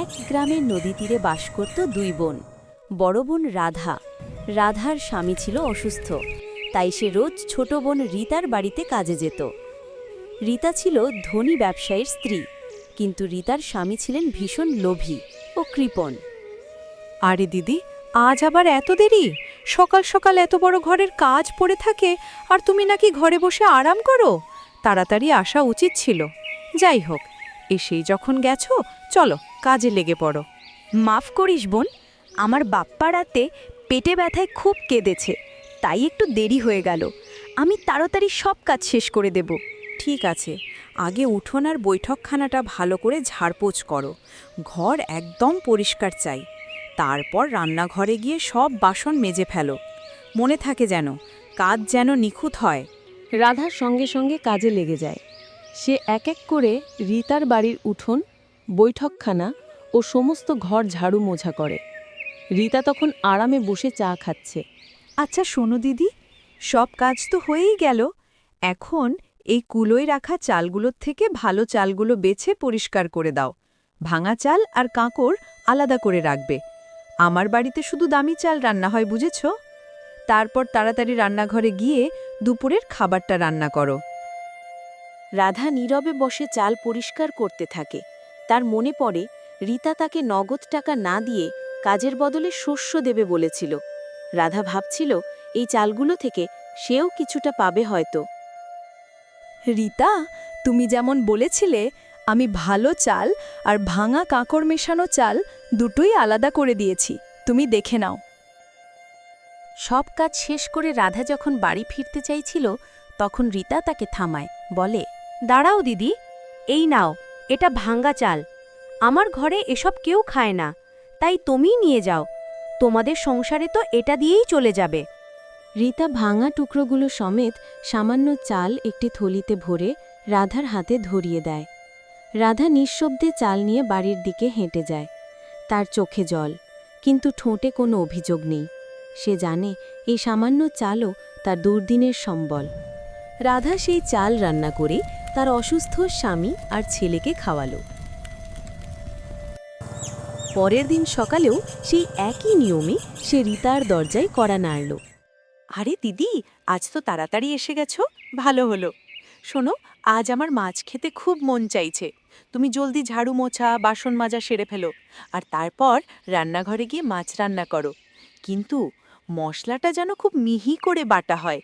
এক গ্রামের নদী তীরে বাস করত দুই বোন। বড় বোন রাধা। রাধার স্বামী ছিল অসুস্থ। তাই সে রোজ ছোট বোন রীতার বাড়িতে কাজে যেত। রীতা ছিল ধনী ব্যবসায়ীর স্ত্রী, কিন্তু রীতার স্বামী ছিলেন ভীষণ লোভী ও কৃপণ। আরে দিদি, আজ আবার এত দেরি? সকাল সকাল এত বড় ঘরের কাজ পড়ে থাকে, আর তুমি নাকি ঘরে বসে আরাম করো? তাড়াতাড়ি আসা উচিত ছিল। যাই হোক এসেই যখন গেছো, চলো, কাজে লেগে পড়ো। মাফ করিস বোন, আমার বাপ্পা রাতে পেটে ব্যথায় খুব কেঁদেছে, তাই একটু দেরি হয়ে গেল। আমি তাড়াতাড়ি সব কাজ শেষ করে দেব। ঠিক আছে, আগে উঠোন আর বৈঠকখানাটা ভালো করে ঝাড়পোছ করো। ঘর একদম পরিষ্কার চাই। তারপর রান্নাঘরে গিয়ে সব বাসন মেজে ফেলো। মনে থাকে যেন, কাজ যেন নিখুঁত হয়। রাধার সঙ্গে সঙ্গে কাজে লেগে যায়। সে এক এক করে রিতার বাড়ির উঠোন, বৈঠকখানা ও সমস্ত ঘর ঝাড়ু মোছা করে। রিতা তখন আরামে বসে চা খাচ্ছে। আচ্ছা শোনো দিদি, সব কাজ তো হয়েই গেল। এখন এই কুলোয় রাখা চালগুলোর থেকে ভালো চালগুলো বেছে পরিষ্কার করে দাও। ভাঙা চাল আর কাঁকড় আলাদা করে রাখবে। আমার বাড়িতে শুধু দামি চাল রান্না হয়, বুঝেছ? তারপর তাড়াতাড়ি রান্নাঘরে গিয়ে দুপুরের খাবারটা রান্না করো। রাধা নীরবে বসে চাল পরিষ্কার করতে থাকে। তার মনে পড়ে রীতা তাকে নগদ টাকা না দিয়ে কাজের বদলে শস্য দেবে বলেছিল। রাধা ভাবছিল এই চালগুলো থেকে সেও কিছুটা পাবে হয়তো। রীতা তুমি যেমন বলেছিলে আমি ভালো চাল আর ভাঙা কাঁকড় মেশানো চাল দুটোই আলাদা করে দিয়েছি। তুমি দেখে নাও। সব কাজ শেষ করে রাধা যখন বাড়ি ফিরতে চাইছিল তখন রীতা তাকে থামায় বলে দাঁড়াও দিদি, এই নাও, এটা ভাঙ্গা চাল। আমার ঘরে এসব কেউ খায় না, তাই তুমিই নিয়ে যাও। তোমাদের সংসারে তো এটা দিয়েই চলে যাবে। রীতা ভাঙা টুকরোগুলো সমেত সামান্য চাল একটি থলিতে ভরে রাধার হাতে ধরিয়ে দেয়। রাধা নিঃশব্দে চাল নিয়ে বাড়ির দিকে হেঁটে যায়। তার চোখে জল, কিন্তু ঠোঁটে কোনো অভিযোগ নেই। সে জানে এই সামান্য চালও তার দুর্দিনের সম্বল। রাধা সেই চাল রান্না করে তার অসুস্থ স্বামী আর ছেলেকে খাওয়ালো। পরের দিন সকালেও সেই একই নিয়মে সে রিতার দরজায় কড়া নাড়ল। আরে দিদি, আজ তো তাড়াতাড়ি এসে গেছো। ভালো হলো। শোনো, আজ আমার মাছ খেতে খুব মন চাইছে। তুমি জলদি ঝাড়ু মোছা, বাসন মাজা সেরে ফেলো। আর তারপর রান্নাঘরে গিয়ে মাছ রান্না করো। কিন্তু মশলাটা যেন খুব মিহি করে বাটা হয়।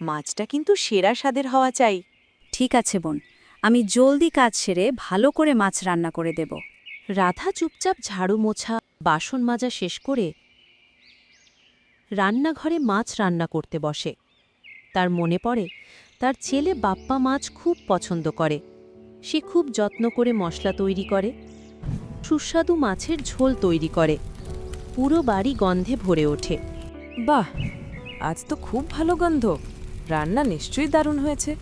মাছটা কিন্তু সেরা স্বাদের হওয়া চাই। ঠিক আছে বোন, আমি জলদি কাজ সেরে ভালো করে মাছ রান্না করে দেব। রাধা চুপচাপ ঝাড়ু মোছা, বাসন মাজা শেষ করে রান্নাঘরে মাছ রান্না করতে বসে। তার মনে পড়ে, তার ছেলে বাপ্পা মাছ খুব পছন্দ করে। সে খুব যত্ন করে মশলা তৈরি করে, সুস্বাদু মাছের ঝোল তৈরি করে। পুরো বাড়ি গন্ধে ভরে ওঠে। বাহ, আজ তো খুব ভালো গন্ধ। রান্না নিশ্চয়ই দারুণ হয়েছে।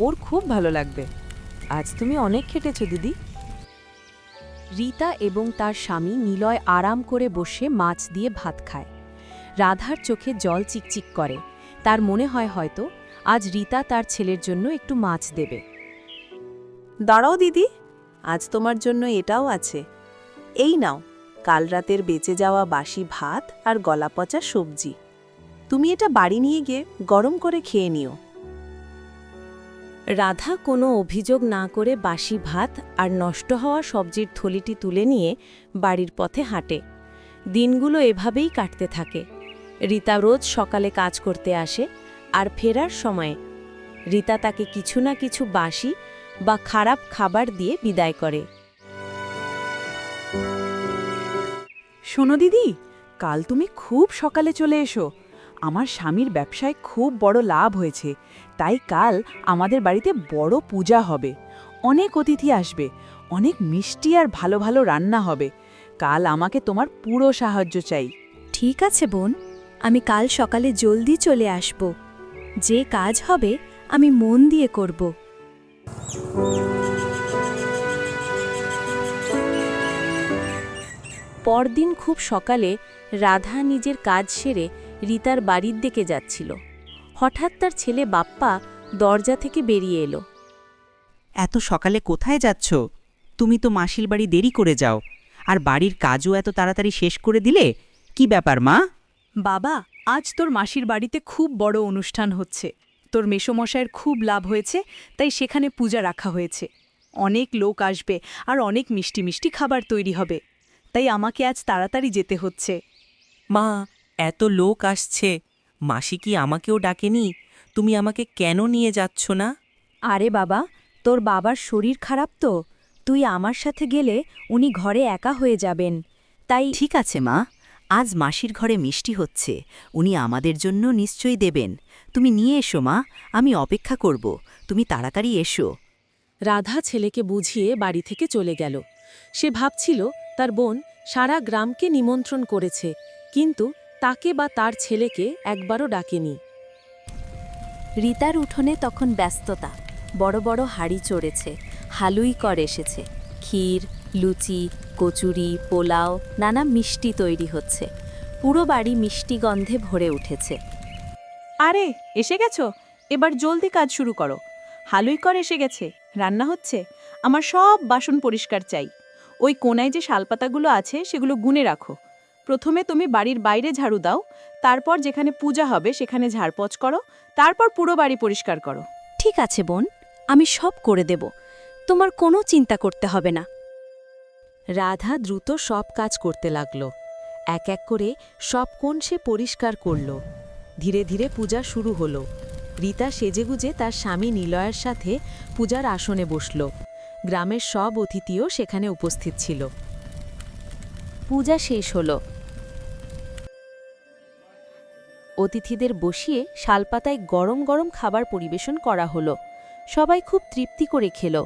ওর খুব ভালো লাগবে। আজ তুমি অনেক খেটেছো, দিদি। রীতা এবং তার স্বামী নিলয় আরাম করে বসে মাছ দিয়ে ভাত খায়। রাধার চোখে জল চিকচিক করে। তার মনে হয় হয়তো আজ রীতা তার ছেলের জন্য একটু মাছ দেবে। দাঁড়াও, দিদি। আজ তোমার জন্য এটাও আছে। এই নাও, কাল রাতের বেঁচে যাওয়া বাসি ভাত আর গলা পচা সবজি। তুমি এটা বাড়ি নিয়ে গিয়ে গরম করে খেয়ে নিও। রাধা কোনো অভিযোগ না করে বাসি ভাত আর নষ্ট হওয়া সবজির থলিটি তুলে নিয়ে বাড়ির পথে হাঁটে। দিনগুলো এভাবেই কাটতে থাকে। রীতা রোজ সকালে কাজ করতে আসে আর ফেরার সময়ে। রীতা তাকে কিছু না কিছু বাসি বা খারাপ খাবার দিয়ে বিদায় করে। শোনো দিদি, কাল তুমি খুব সকালে চলে এসো। আমার স্বামীর ব্যবসায় খুব বড় লাভ হয়েছে, তাই কাল আমাদের বাড়িতে বড় পূজা হবে। অনেক অতিথি আসবে, অনেক মিষ্টি আর ভালো ভালো রান্না হবে। কাল আমাকে তোমার পুরো সাহায্য চাই। ঠিক আছে বোন, আমি কাল সকালে জলদি চলে আসব। যে কাজ হবে, আমি মন দিয়ে করব। পরদিন খুব সকালে রাধা নিজের কাজ সেরে রীতার বাড়ির দিকে যাচ্ছিল। হঠাৎ তার ছেলে বাপ্পা দরজা থেকে বেরিয়ে এলো। এত সকালে কোথায় যাচ্ছ? তুমি তো মাসির বাড়ি দেরি করে যাও। আর বাড়ির কাজও এত তাড়াতাড়ি শেষ করে দিলে? কি ব্যাপার মা? বাবা আজ তোর মাসির বাড়িতে খুব বড় অনুষ্ঠান হচ্ছে। তোর মেসোমশাইয়ের খুব লাভ হয়েছে তাই সেখানে পূজা রাখা হয়েছে। অনেক লোক আসবে আর অনেক মিষ্টি মিষ্টি খাবার তৈরি হবে। তাই আমাকে আজ তাড়াতাড়ি যেতে হচ্ছে। মা এত লোক আসছে। মাসি কি আমাকেও ডাকেনি? তুমি আমাকে কেন নিয়ে যাচ্ছ না? আরে বাবা তোর বাবার শরীর খারাপ তো। তুই আমার সাথে গেলে উনি ঘরে একা হয়ে যাবেন। তাই ঠিক আছে মা। আজ মাসির ঘরে মিষ্টি হচ্ছে। উনি আমাদের জন্য নিশ্চয়ই দেবেন। তুমি নিয়ে এসো মা। আমি অপেক্ষা করব। তুমি তাড়াতাড়ি এসো। রাধা ছেলেকে বুঝিয়ে বাড়ি থেকে চলে গেল। সে ভাবছিল তার বোন সারা গ্রামকে নিমন্ত্রণ করেছে। কিন্তু তাকে বা তার ছেলেকে একবারও ডাকেনি। রিতার উঠোনে তখন ব্যস্ততা। বড় বড় হাড়ি চড়েছে হালুই কর এসেছে। ক্ষীর লুচি কচুরি পোলাও নানা মিষ্টি তৈরি হচ্ছে। পুরো বাড়ি মিষ্টি গন্ধে ভরে উঠেছে। আরে এসে গেছো? এবার জলদি কাজ শুরু করো। হালুই কর এসে গেছে রান্না হচ্ছে। আমার সব বাসন পরিষ্কার চাই। ওই কোনায় যে শালপাতাগুলো আছে সেগুলো গুনে রাখো। প্রথমে তুমি বাড়ির বাইরে ঝাড়ু দাও, তারপর যেখানে পূজা হবে সেখানে ঝাড়পোছ করো, তারপর পুরো বাড়ি পরিষ্কার করো। ঠিক আছে, বোন, আমি সব করে দেব, তোমার কোনো চিন্তা করতে হবে না। রাধা দ্রুত সব কাজ করতে লাগল। এক এক করে সব কোণ সে পরিষ্কার করল। ধীরে ধীরে পূজা শুরু হলো। রীতা সেজেগুজে তার স্বামী নিলয়ের সাথে পূজার আসনে বসল। গ্রামের সব অতিথিও সেখানে উপস্থিত ছিল। পূজা শেষ হলো। অতিথিদের বসিয়ে শালপাতায় গরম গরম খাবার পরিবেশন করা হলো। সবাই খুব তৃপ্তি করে খেল।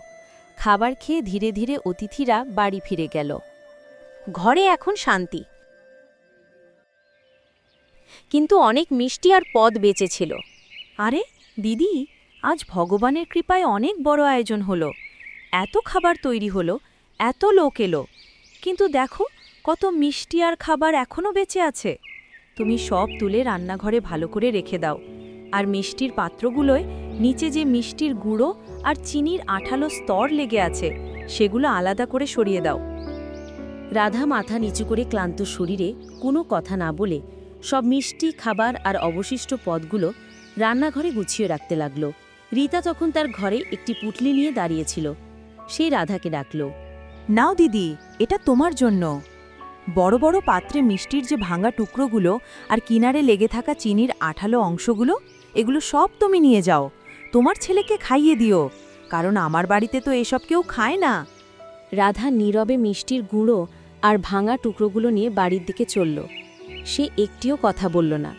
খাবার খেয়ে ধীরে ধীরে অতিথিরা বাড়ি ফিরে গেল। ঘরে এখন শান্তি। কিন্তু অনেক মিষ্টি আর পদ বেঁচে ছিল। আরে, দিদি, আজ ভগবানের কৃপায় অনেক বড় আয়োজন হলো। এত খাবার তৈরি হলো, এত লোক এলো। কিন্তু দেখো কত মিষ্টি আর খাবার এখনও বেঁচে আছে। তুমি সব তুলে রান্নাঘরে ভালো করে রেখে দাও। আর মিষ্টির পাত্রগুলোয় নিচে যে মিষ্টির গুঁড়ো আর চিনির আঠালো স্তর লেগে আছে, সেগুলো আলাদা করে সরিয়ে দাও। রাধা মাথা নিচু করে ক্লান্ত শরীরে কোনো কথা না বলে সব মিষ্টি খাবার আর অবশিষ্ট পদগুলো রান্নাঘরে গুছিয়ে রাখতে লাগল। রীতা তখন তার ঘরে একটি পুটলি নিয়ে দাঁড়িয়েছিল সেই রাধাকে ডাকল, নাও দিদি, এটা তোমার জন্য। বড় বড় পাত্রে মিষ্টির যে ভাঙা টুকরোগুলো আর কিনারে লেগে থাকা চিনির আঠালো অংশগুলো, এগুলো সব তুমি নিয়ে যাও। তোমার ছেলেকে খাইয়ে দিও, কারণ আমার বাড়িতে তো এসব কেউ খায় না। রাধা নীরবে মিষ্টির গুঁড়ো আর ভাঙা টুকরোগুলো নিয়ে বাড়ির দিকে চলল। সে একটিও কথা বলল না।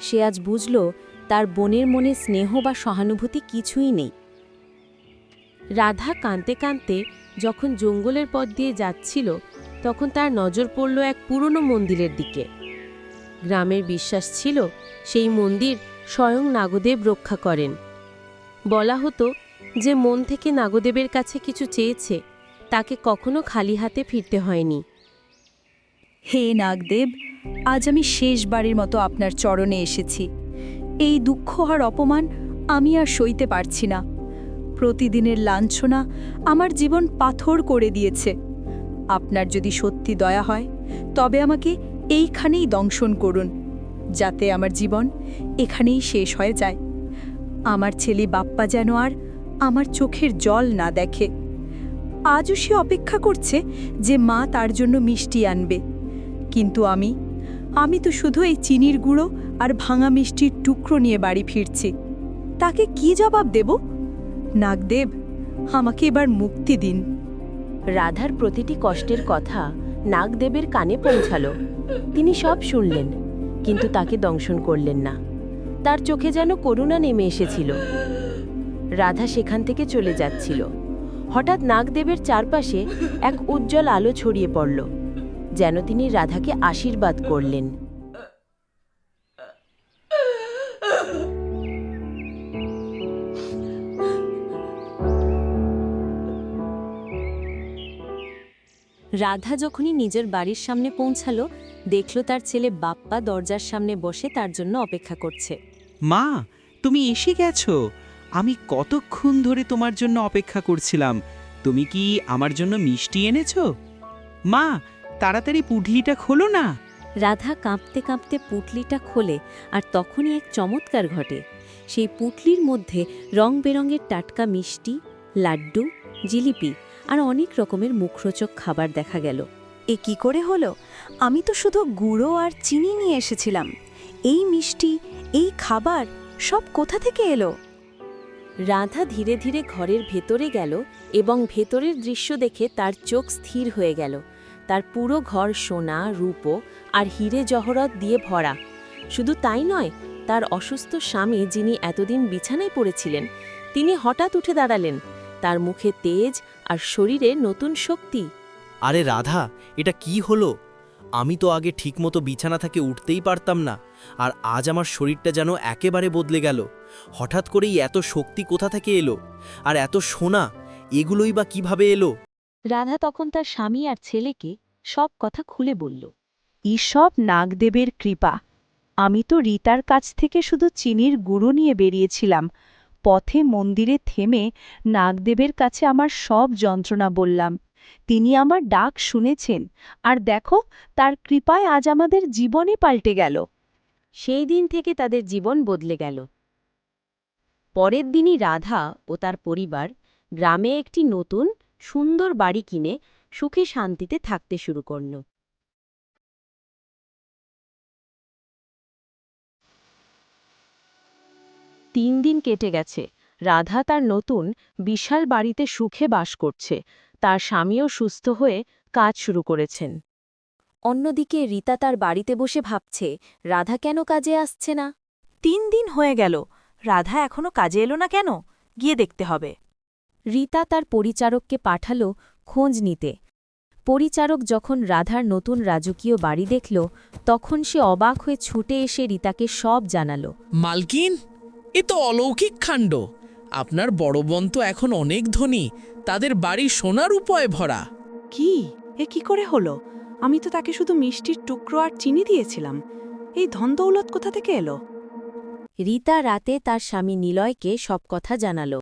সে আজ বুঝল তার বোনের মনে স্নেহ বা সহানুভূতি কিছুই নেই। রাধা কাঁদতে কাঁদতে যখন জঙ্গলের পথ দিয়ে যাচ্ছিল তখন তার নজর পড়ল এক পুরনো মন্দিরের দিকে। গ্রামের বিশ্বাস ছিল সেই মন্দির স্বয়ং নাগদেব রক্ষা করেন। বলা হতো যে মন থেকে নাগদেবের কাছে কিছু চেয়েছে, তাকে কখনো খালি হাতে ফিরতে হয়নি। হে নাগদেব, আজ আমি শেষবারের মতো আপনার চরণে এসেছি। এই দুঃখ আর অপমান আমি আর সইতে পারছি না। প্রতিদিনের লাঞ্ছনা আমার জীবন পাথর করে দিয়েছে। আপনার যদি সত্যি দয়া হয়, তবে আমাকে এইখানেই দংশন করুন, যাতে আমার জীবন এখানেই শেষ হয়ে যায়। আমার ছেলে বাপ্পা যেন আর আমার চোখের জল না দেখে। আজও সে অপেক্ষা করছে যে মা তার জন্য মিষ্টি আনবে। কিন্তু আমি আমি তো শুধু এই চিনির গুঁড়ো আর ভাঙা মিষ্টির টুকরো নিয়ে বাড়ি ফিরছি। তাকে কি জবাব দেব? নাগদেব, আমাকে এবার মুক্তি দিন। রাধার প্রতিটি কষ্টের কথা নাগদেবের কানে পৌঁছাল। তিনি সব শুনলেন, কিন্তু তাকে দংশন করলেন না। তার চোখে যেন করুণা নেমে এসেছিল। রাধা সেখান থেকে চলে যাচ্ছিল। হঠাৎ নাগদেবের চারপাশে এক উজ্জ্বল আলো ছড়িয়ে পড়ল, যেন তিনি রাধাকে আশীর্বাদ করলেন। রাধা যখনই নিজের বাড়ির সামনে পৌঁছালো দেখল তার ছেলে বাপ্পা দরজার সামনে বসে তার জন্য অপেক্ষা করছে। মা তুমি এসে গেছো। আমি কতক্ষণ ধরে তোমার জন্য অপেক্ষা করছিলাম। তুমি কি আমার জন্য মিষ্টি এনেছো? মা তাড়াতাড়ি পুঢলিটা খোলো না। রাধা কাঁপতে কাঁপতে পুটলিটা খোলে আর তখনই এক চমৎকার ঘটে। সেই পুটলির মধ্যে রং বেরঙের টাটকা মিষ্টি লাড্ডু জিলিপি আর অনেক রকমের মুখরোচক খাবার দেখা গেল। এ কি করে হলো? আমি তো শুধু গুঁড়ো আর চিনি নিয়ে এসেছিলাম। এই মিষ্টি, এই খাবার সব কোথা থেকে এলো? রাধা ধীরে ধীরে ঘরের ভেতরে গেল এবং ভেতরের দৃশ্য দেখে তার চোখ স্থির হয়ে গেল। তার পুরো ঘর সোনা, রূপো আর হিরে জহরত দিয়ে ভরা। শুধু তাই নয়, তার অসুস্থ স্বামী যিনি এতদিন বিছানায় পড়েছিলেন, তিনি হঠাৎ উঠে দাঁড়ালেন। তার মুখে তেজ আর শরীরে নতুন শক্তি। আরে রাধা এটা কি হলো? আমি তো আগে ঠিকমতো বিছানা থেকে উঠতেই পারতাম না আর আজ আমার শরীরটা যেন একেবারে বদলে গেল। হঠাৎ করেই এত শক্তি কোথা থেকে এলো? আর এত সোনা এগুলোই বা কীভাবে এলো? রাধা তখন তার স্বামী আর ছেলেকে সব কথা খুলে বলল ঈসব নাগদেবের কৃপা। আমি তো রীতার কাছ থেকে শুধু চিনির গুঁড়ো নিয়ে বেরিয়েছিলাম পথে মন্দিরে থেমে নাগদেবের কাছে আমার সব যন্ত্রণা বললাম। তিনি আমার ডাক শুনেছেন, আর দেখো, তার কৃপায় আজ আমাদের জীবনই পাল্টে গেল। সেই দিন থেকে তাদের জীবন বদলে গেল। পরের দিনই রাধা ও তার পরিবার গ্রামে একটি নতুন, সুন্দর বাড়ি কিনে সুখে শান্তিতে থাকতে শুরু করল। তিন দিন কেটে গেছে। রাধা তার নতুন, বিশাল বাড়িতে সুখে বাস করছে। তার স্বামীও সুস্থ হয়ে কাজ শুরু করেছেন। অন্যদিকে রীতা তার বাড়িতে বসে ভাবছে, রাধা কেন কাজে আসছে না? তিন দিন হয়ে গেল, রাধা এখনও কাজে এলো না কেন? গিয়ে দেখতে হবে। রীতা তার পরিচারককে পাঠালো খোঁজ নিতে। পরিচারক যখন রাধার নতুন রাজকীয় বাড়ি দেখল, তখন সে অবাক হয়ে ছুটে এসে রীতাকে সব জানালো। মালকিন এ তো অলৌকিক কাণ্ড। আপনার বড় বোন তো এখন অনেক ধনী তাদের বাড়ি সোনার উপায় ভরা। কি? এ কি করে হলো? আমি তো তাকে শুধু মিষ্টির টুকরো আর চিনি দিয়েছিলাম। এই ধনদৌলত কোথা থেকে এলো? রীতা রাতে তার স্বামী নিলয়কে সব কথা জানালো।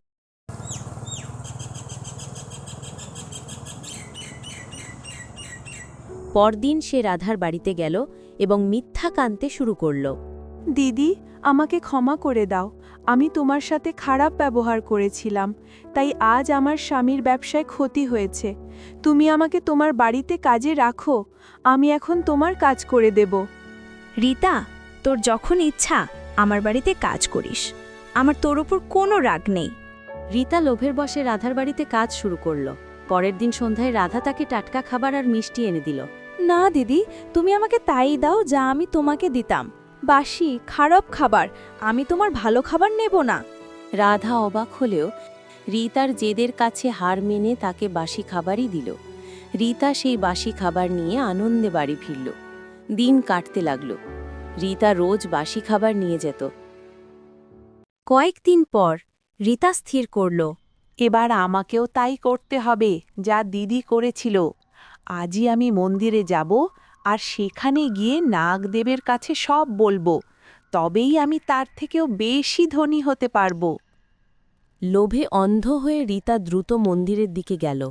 পরদিন সে রাধার বাড়িতে গেল এবং মিথ্যা কানতে শুরু করল। দিদি আমাকে ক্ষমা করে দাও। আমি তোমার সাথে খারাপ ব্যবহার করেছিলাম তাই আজ আমার স্বামীর ব্যবসায় ক্ষতি হয়েছে। তুমি আমাকে তোমার বাড়িতে কাজে রাখো আমি এখন তোমার কাজ করে দেব। রীতা তোর যখন ইচ্ছা আমার বাড়িতে কাজ করিস। আমার তোর ওপর কোনো রাগ নেই। রীতা লোভের বসে রাধার বাড়িতে কাজ শুরু করল। পরের দিন সন্ধ্যায় রাধা তাকে টাটকা খাবার আর মিষ্টি এনে দিল। না দিদি তুমি আমাকে তাই দাও যা আমি তোমাকে দিতাম। বাসি, খারাপ খাবার, আমি তোমার ভালো খাবার নেব না। রাধা অবাক হলেও রীতার জেদের কাছে হার মেনে তাকে বাসি খাবারই দিল। রীতা সেই বাসি খাবার নিয়ে আনন্দে বাড়ি ফিরল। দিন কাটতে লাগল। রীতা রোজ বাসি খাবার নিয়ে যেত। কয়েকদিন পর রীতা স্থির করল, এবার আমাকেও তাই করতে হবে যা দিদি করেছিল। আজই আমি মন্দিরে যাব আর সেখানে গিয়ে নাগদেবের কাছে সব বলব তবেই আমি তার থেকেও বেশি ধনী হতে পারব। লোভে অন্ধ হয়ে রীতা দ্রুত মন্দিরের দিকে গেল।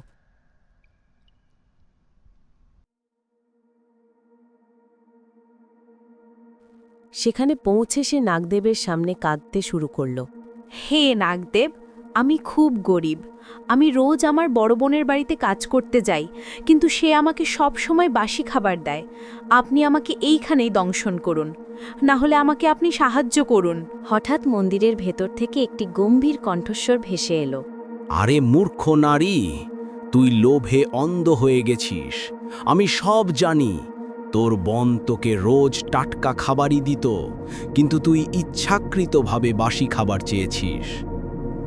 সেখানে পৌঁছে সে নাগদেবের সামনে কাঁদতে শুরু করল। হে নাগদেব আমি খুব গরিব। আমি রোজ আমার বড় বোনের বাড়িতে কাজ করতে যাই কিন্তু সে আমাকে সব সময় বাসি খাবার দেয়। আপনি আমাকে এইখানেই দংশন করুন। না হলে আমাকে আপনি সাহায্য করুন। হঠাৎ মন্দিরের ভেতর থেকে একটি গম্ভীর কণ্ঠস্বর ভেসে এলো। আরে মূর্খ নারী তুই লোভে অন্ধ হয়ে গেছিস। আমি সব জানি তোর বন তোকে রোজ টাটকা খাবারই দিত কিন্তু তুই ইচ্ছাকৃতভাবে বাসি খাবার চেয়েছিস।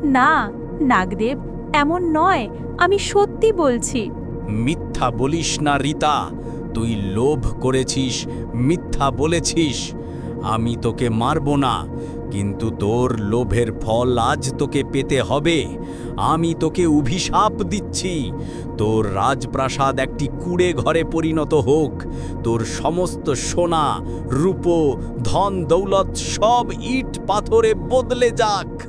না নাগদেব এমন নয়, আমি সত্যি বলছি। মিথ্যা বলিস না, রীতা। তুই লোভ করেছিস, মিথ্যা বলেছিস। আমি তোকে মারব না, কিন্তু তোর লোভের ফল আজ তোকে পেতে হবে। আমি তোকে অভিশাপ দিচ্ছি। তোর রাজপ্রাসাদ একটি কুড়ে ঘরে পরিণত হোক। তোর সমস্ত সোনা, রূপো, ধন, দৌলত সব ইট পাথরে বদলে যাক।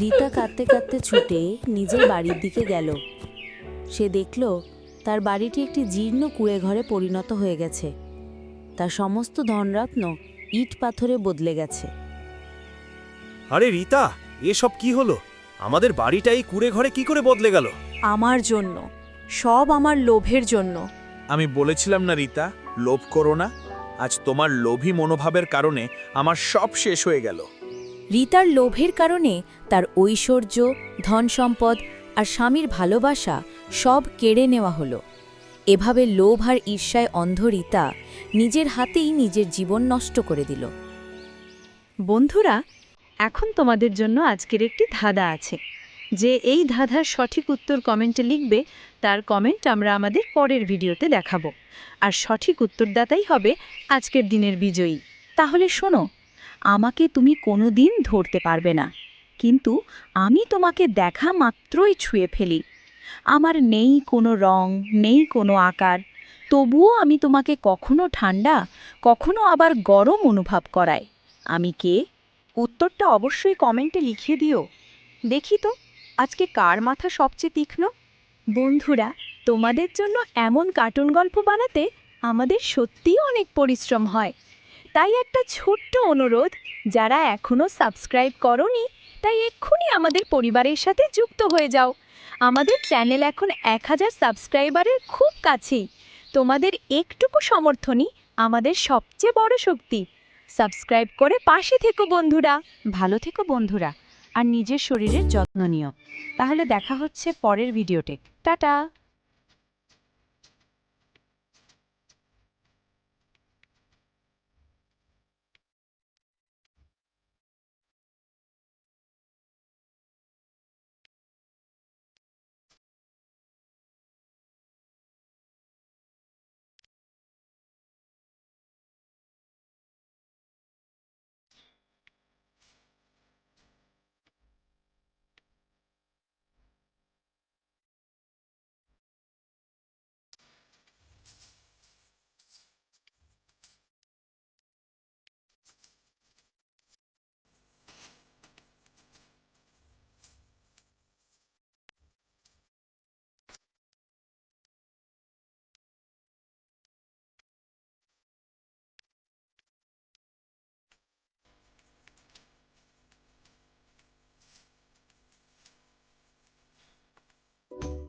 রীতা কাঁদতে কাঁদতে ছুটে নিজের বাড়ির দিকে গেল। সে দেখল তার বাড়িটি একটি জীর্ণ কুঁড়ে ঘরে পরিণত হয়ে গেছে। তার সমস্ত ধনরত্ন ইট পাথরে বদলে গেছে। আরে রীতা এসব কি হলো? আমাদের বাড়িটা এই কুড়ে ঘরে কি করে বদলে গেল? আমার জন্য সব আমার লোভের জন্য। আমি বলেছিলাম না রীতা লোভ করো না। আজ তোমার লোভী মনোভাবের কারণে আমার সব শেষ হয়ে গেল। রিতার লোভের কারণে তার ঐশ্বর্য ধন সম্পদ আর স্বামীর ভালোবাসা সব কেড়ে নেওয়া হলো। এভাবে লোভ আর ঈর্ষায় অন্ধ রীতা নিজের হাতেই নিজের জীবন নষ্ট করে দিল। বন্ধুরা এখন তোমাদের জন্য আজকের একটি ধাঁধা আছে যে এই ধাঁধার সঠিক উত্তর কমেন্টে লিখবে তার কমেন্ট আমরা আমাদের পরের ভিডিওতে দেখাবো। আর সঠিক উত্তরদাতাই হবে আজকের দিনের বিজয়ী। তাহলে শোনো, আমাকে তুমি কোনো দিন ধরতে পারবে না। কিন্তু আমি তোমাকে দেখা মাত্রই ছুঁয়ে ফেলি। আমার নেই কোনো রং, নেই কোনো আকার। তবুও আমি তোমাকে কখনো ঠান্ডা, কখনো আবার গরম অনুভব করাই। আমি কে? উত্তরটা অবশ্যই কমেন্টে লিখিয়ে দিও। দেখি তো, আজকে কার মাথা সবচেয়ে তীক্ষ্ণ? বন্ধুরা, তোমাদের জন্য এমন কার্টুন গল্প বানাতে আমাদের সত্যিই অনেক পরিশ্রম হয়। তাই একটা ছোট্ট অনুরোধ, যারা এখনও সাবস্ক্রাইব করনি, তাই এক্ষুনি আমাদের পরিবারের সাথে যুক্ত হয়ে যাও। আমাদের চ্যানেল এখন এক হাজার সাবস্ক্রাইবারের খুব কাছেই। তোমাদের একটুকু সমর্থনই আমাদের সবচেয়ে বড় শক্তি। সাবস্ক্রাইব করে পাশে থেকো বন্ধুরা। ভালো থেকো বন্ধুরা। আর নিজের শরীরের যত্ন নিও। তাহলে দেখা হচ্ছে পরের ভিডিওতে। টাটা!